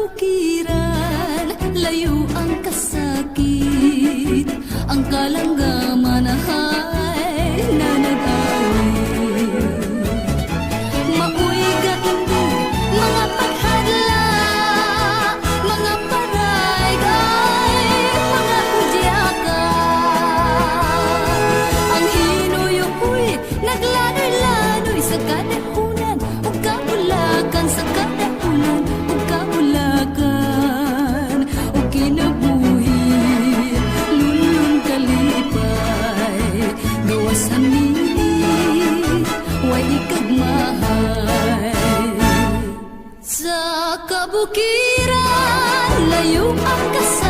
kabukiran Layo ang kasakit. Ang kalanggaman ay nanagawin Mauy gaindog, mga paghadla Mga paray ay mga kudyaka Ang hinuyuhoy, naglanoy-lanoy sa kadahunan Gawa sa milit, way ikagmahay Sa kabukiran, layo ang kasal